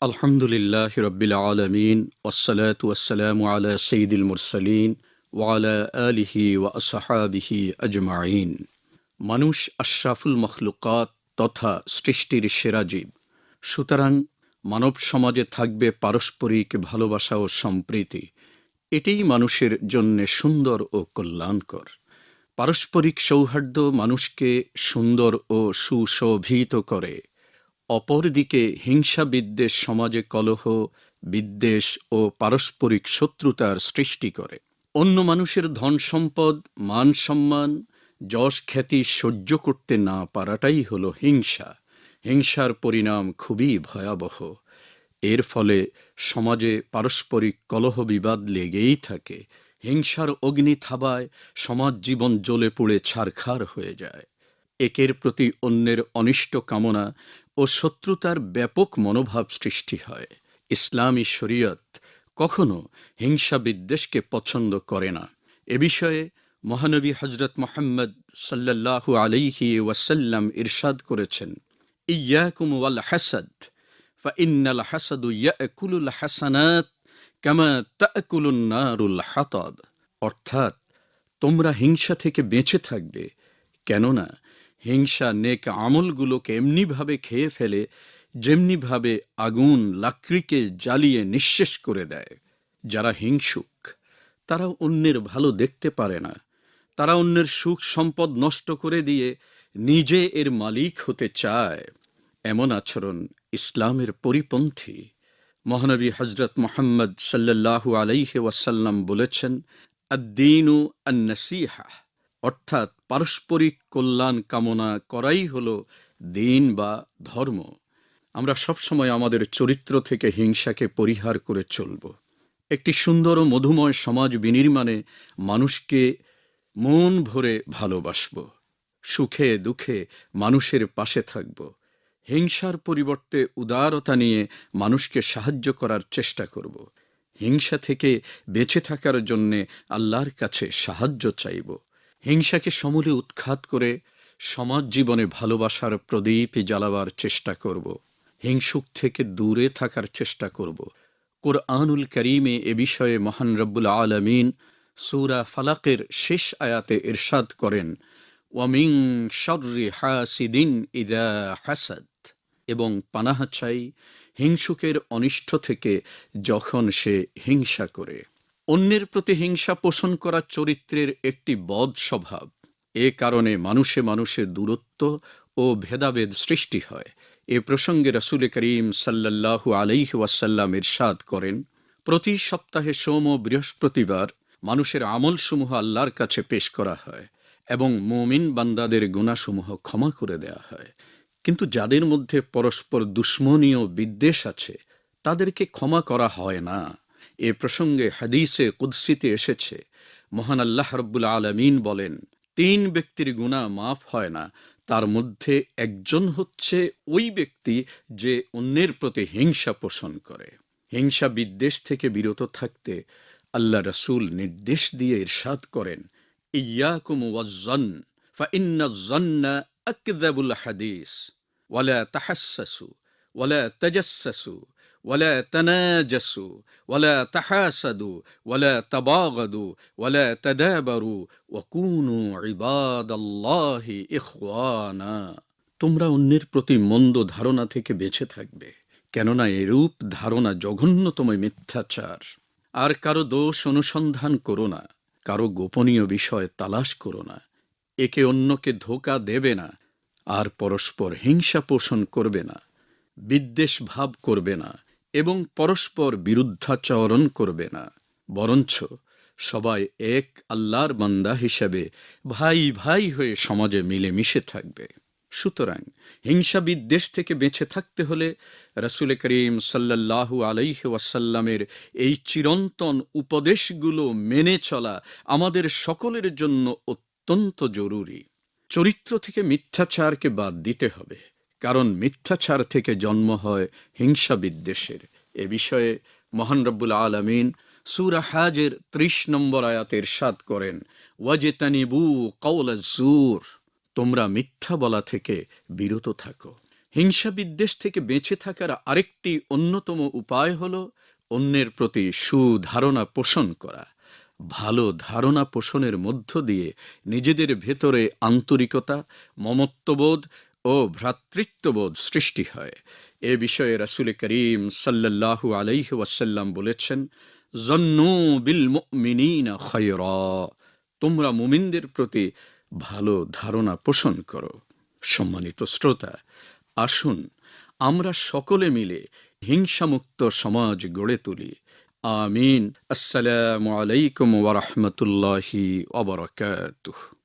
আলহামদুলিল্লাহ রব্বিল আলমিন ওসলাত ওয়াসালাম আলা সঈদুল মুরসালিন ওয়ালা আলিহি ওয়া আসহাবিহি আজমাইন। মানুষ আশরাফুল মখলুকাত তথা সৃষ্টির সেরা জীব। সুতরাং মানব সমাজে থাকবে পারস্পরিক ভালোবাসা ও সম্প্রীতি। এটাই মানুষের জন্যে সুন্দর ও কল্যাণকর। পারস্পরিক সৌহার্দ্য মানুষকে সুন্দর ও সুশোভিত করে। অপরদিকে হিংসা বিদ্বেষ সমাজে কলহ, বিদ্বেষ ও পারস্পরিক শত্রুতার সৃষ্টি করে। অন্য মানুষের ধন সম্পদ, মান সম্মান, যশ খ্যাতি সহ্য করতে না পারাটাই হল হিংসা। হিংসার পরিণাম খুবই ভয়াবহ। এর ফলে সমাজে পারস্পরিক কলহ বিবাদ লেগেই থাকে। হিংসার অগ্নি থাবায় সমাজ জীবন জ্বলে পুড়ে ছারখার হয়ে যায়। একের প্রতি অন্যের অনিষ্ট কামনা ও শত্রুতার ব্যাপক মনোভাব সৃষ্টি হয়। ইসলামী শরীয়ত কখনো হিংসা বিদ্বেষকে পছন্দ করে না। এ বিষয়ে মহানবী হজরত মোহাম্মদ সাল্লাহু আলহি ওয়াসাল্লাম ইরশাদ করেছেন ইয়াকুম ওয়াল হাসাদ, ফাইন্নাল হাসাদু ইয়াকুলুল হাসানাত কামা তাকুলুন নারুল হাতাদ। অর্থাৎ তোমরা হিংসা থেকে বেঁচে থাকবে, কেননা হিংসা, নেক আমলগুলোকে এমনিভাবে খেয়ে ফেলে, যেমনিভাবে আগুন লাকড়িকে জ্বালিয়ে নিঃশেষ করে দেয়। যারা হিংসুক তারা অন্যের ভালো দেখতে পারে না। তারা অন্যের সুখ সম্পদ নষ্ট করে দিয়ে নিজে এর মালিক হতে চায়। এমন আচরণ ইসলামের পরিপন্থী। মহানবী হজরত মোহাম্মদ সাল্লাল্লাহু আলাইহি ওয়াসাল্লাম বলেছেন, আদ্দিনু আন্নাসিহা। অর্থাৎ পারস্পরিক কল্যাণ কামনা করাই হল দিন বা ধর্ম। আমরা সবসময় আমাদের চরিত্র থেকে হিংসাকে পরিহার করে চলব। একটি সুন্দর ও মধুময় সমাজ বিনির্মাণে মানুষকে মন ভরে ভালোবাসব। সুখে দুঃখে মানুষের পাশে থাকব। হিংসার পরিবর্তে উদারতা নিয়ে মানুষকে সাহায্য করার চেষ্টা করব। হিংসা থেকে বেঁচে থাকার জন্যে আল্লাহর কাছে সাহায্য চাইব। হিংসাকে সমূলে উৎখাত করে সমাজ জীবনে ভালোবাসার প্রদীপ জ্বালাবার চেষ্টা করব। হিংসুক থেকে দূরে থাকার চেষ্টা করব। কোরআনুল করিমে এ বিষয়ে মহান রব্বুল আলমিন সুরা ফালাকের শেষ আয়াতে ইরশাদ করেন, ওয়ামিং শর্রি হাসিদিন ইদা হাসাদ। এবং পানাহা চাই হিংসুকের অনিষ্ট থেকে যখন সে হিংসা করে। অন্যের প্রতি হিংসা পোষণ করা চরিত্রের একটি বদ স্বভাব। এ কারণে মানুষে মানুষে দূরত্ব ও ভেদাভেদ সৃষ্টি হয়। এ প্রসঙ্গে রসুল করিম সাল্লাল্লাহু আলাইহি ওয়াসাল্লাম ইরশাদ করেন, প্রতি সপ্তাহে সোম ও বৃহস্পতিবার মানুষের আমলসমূহ আল্লাহর কাছে পেশ করা হয় এবং মুমিন বান্দাদের গুণাসমূহ ক্ষমা করে দেয়া হয়। কিন্তু যাদের মধ্যে পরস্পর দুশ্মনীয় বিদ্বেষ আছে, তাদেরকে ক্ষমা করা হয় না। এ প্রসঙ্গে হাদিসে কুদ্সিতে এসেছে, মহান আল্লাহ রব্বুল আলমিন বলেন, তিন ব্যক্তির গুণা মাফ হয় না, তার মধ্যে একজন হচ্ছে ওই ব্যক্তি যে অন্যের প্রতি হিংসা পোষণ করে। হিংসা বিদ্বেষ থেকে বিরত থাকতে আল্লাহ রসুল নির্দেশ দিয়ে ইরশাদ করেন ইয়াকুম ওয়াজ্জন, ফাইন্নাজ্জন্না আকদাবুল হাদিস, ওয়ালা তাহাসসু ওয়ালা তাজাসসু ওয়ালা তানাজাসু ওয়ালা তাহাসাদু ওয়ালা তাবাগাদু ওয়ালা তাদাবারু ওয়া কুনু ইবাদাল্লাহি ইখওয়ানা তোমরা অন্যের প্রতি মন্দ ধারণা থেকে বেঁচে থাকবে, কেননা এরূপ ধারণা জঘন্যতম মিথ্যাচার। আর কারও দোষ অনুসন্ধান করো না, কারও গোপনীয় বিষয় তালাশ করো না, একে অন্যকে ধোকা দেবে না, আর পরস্পর হিংসা পোষণ করবে না, বিদ্বেষ ভাব করবে না। এবং পরস্পর বিরুদ্ধাচরণ করবে না। বরঞ্চ সবাই এক আল্লাহর বান্দা হিসেবে ভাই ভাই হয়ে সমাজে মিলেমিশে থাকবে। সুতরাং হিংসা বিদ্বেষ থেকে বেঁচে থাকতে হলে রসুল করিম সাল্লাল্লাহু আলাইহ ওয়াসাল্লামের এই চিরন্তন উপদেশগুলো মেনে চলা আমাদের সকলের জন্য অত্যন্ত জরুরি। চরিত্র থেকে মিথ্যাচারকে বাদ দিতে হবে। কারণ মিথ্যাচার থেকে জন্ম হয় হিংসা বিদ্বেষের এ বিষয়ে মহান রব্বুল আলমিন সুরা হাজের ত্রিশ নম্বর আয়াতের সাদ করেন, ওয়াজেতানিবু কৌল জুর তোমরা মিথ্যা বলা থেকে বিরত থাকো হিংসা বিদ্বেষ থেকে বেঁচে থাকার আরেকটি অন্যতম উপায় হল অন্যের প্রতি সুধারণা পোষণ করা। ভালো ধারণা পোষণের মধ্য দিয়ে নিজেদের ভেতরে আন্তরিকতা, মমত্ববোধ ও ভ্রাতৃত্ববোধ সৃষ্টি হয়। এ বিষয়ে রাসুল করিম সাল্লাল্লাহু আলাইহি ওয়াসাল্লাম বলেছেন, জন্নু বিল মুমিনিনা খায়রা তোমরা মুমিনদের প্রতি ভালো ধারণা পোষণ করো। সম্মানিত শ্রোতা, আসুন আমরা সকলে মিলে হিংসামুক্ত সমাজ গড়ে তুলি। আমিন। আসসালামু আলাইকুম ওয়া রাহমাতুল্লাহি ওয়া বারাকাতুহু।